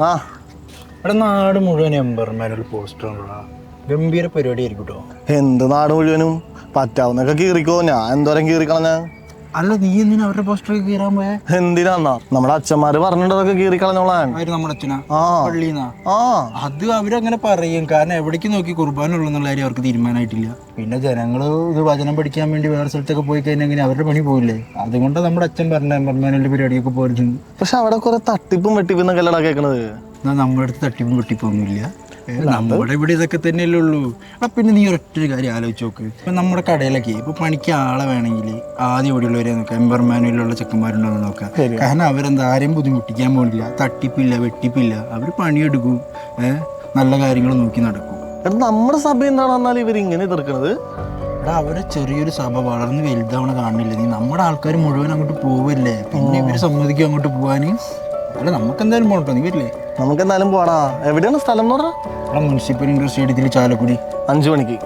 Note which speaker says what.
Speaker 1: ആ.
Speaker 2: ഇവിടെ നാട് മുഴുവൻ എംബർമാരുടെ പോസ്റ്ററുള്ള ഗംഭീര പരിപാടി ആയിരിക്കും കേട്ടോ
Speaker 1: എന്ത് നാട് മുഴുവനും? പറ്റാവുന്നൊക്കെ കീറിക്കോ. ഞാൻ എന്തോരം കീറിക്കളഞ്ഞ?
Speaker 2: അല്ല നീ എന്തിനാ അവരുടെ പോസ്റ്റർ കീറാൻ പോയെ?
Speaker 1: എന്തിനാന്നാ നമ്മുടെ അച്ഛന്മാര് പറഞ്ഞിട്ടതൊക്കെ കീറിക്കളഞ്ഞോളാൻ.
Speaker 2: ആര് നമ്മുടെ അച്ഛനാ?
Speaker 1: ആ.
Speaker 2: പള്ളിന്നാ?
Speaker 1: ആ.
Speaker 2: അത് അവരങ്ങനെ പറയും. കാരണം എവിടേക്ക് നോക്കി കുർബാന എന്നുള്ള കാര്യം അവർക്ക് തീരുമാനമായിട്ടില്ല. പിന്നെ ജനങ്ങൾ ഇത് വചനം പഠിക്കാൻ വേണ്ടി വേറെ സ്ഥലത്തൊക്കെ പോയി കഴിഞ്ഞാൽ അവരുടെ പണി പോയില്ലേ അതുകൊണ്ട് നമ്മുടെ അച്ഛൻ പറഞ്ഞ എംബർമാനുള്ള പരിപാടിയൊക്കെ പോരുന്നു
Speaker 1: പക്ഷെ അവിടെ കുറെ തട്ടിപ്പും വെട്ടിപ്പും കല്ലട കേൾക്കണത്
Speaker 2: എന്നാ നമ്മുടെ അടുത്ത് തട്ടിപ്പും വെട്ടിപ്പൊന്നുമില്ല നമ്മുടെ ഇവിടെ ഇതൊക്കെ തന്നെയല്ലേ ഉള്ളൂ. ആ പിന്നെ നീ ഒരൊറ്റൊരു കാര്യം ആലോചിച്ച് നോക്ക്. ഇപ്പൊ നമ്മുടെ കടയിലൊക്കെ ഇപ്പൊ പണിക്ക് ആളെ വേണമെങ്കിൽ ആദ്യം ഇവിടെയുള്ളവരെ നോക്കാം. എംബർമാനിലുള്ള ചെക്കന്മാരുണ്ടോ എന്ന് നോക്കാം കാരണം അവരെന്താ ആരെയും ബുദ്ധിമുട്ടിക്കാൻ പോണില്ല. തട്ടിപ്പില്ല വെട്ടിപ്പില്ല. അവർ പണിയെടുക്കും. നല്ല കാര്യങ്ങൾ നോക്കി നടക്കും.
Speaker 1: എടാ നമ്മുടെ സഭ എന്താണെന്നാൽ ഇവർ ഇങ്ങനെ എതിർക്കുന്നത്
Speaker 2: എടാ അവരെ ചെറിയൊരു സഭ വളർന്ന് വലുതാവണ കാണില്ല നീ നമ്മുടെ ആൾക്കാർ മുഴുവൻ അങ്ങോട്ട് പോവല്ലേ? പിന്നെ ഇവർ സമ്മതിക്കും അങ്ങോട്ട് പോവാന്. അല്ല നമുക്ക് എന്തായാലും പോകട്ടോ നീ വരില്ലേ?
Speaker 1: നമുക്ക് എന്തായാലും പോടാ എവിടെയാണ് സ്ഥലം എന്ന്
Speaker 2: പറഞ്ഞാൽ മുനിസിപ്പൽ ഇൻഡസ്ട്രി സ്റ്റേഡിയത്തിൽ ചാലക്കുടി.
Speaker 1: അഞ്ചു മണിക്ക്.